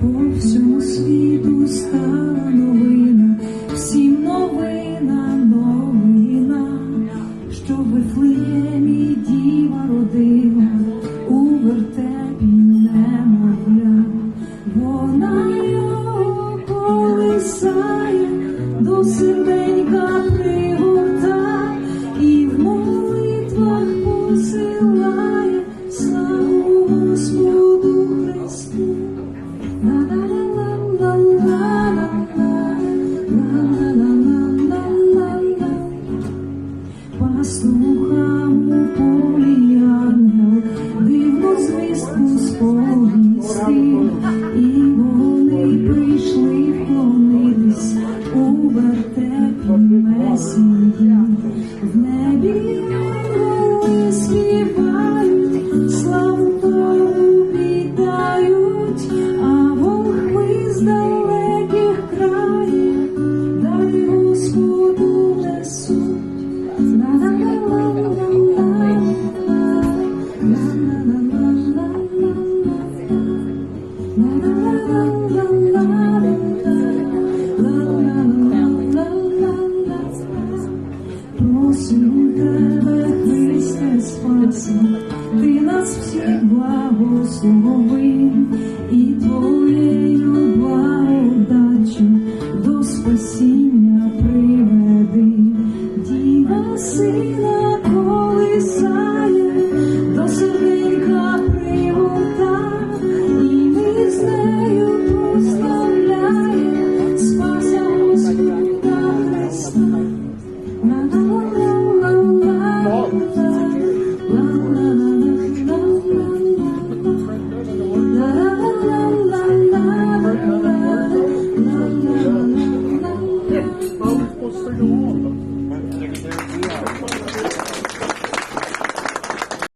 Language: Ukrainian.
по всьому світу стала новина, всім новина, новина, що Вифлеємі діва родина, у вертепі немовля, вона його колисає, до серденька over that messy Просимо тебе, Христе, спаси, ти нас всіх благослови і твоєю la la la la.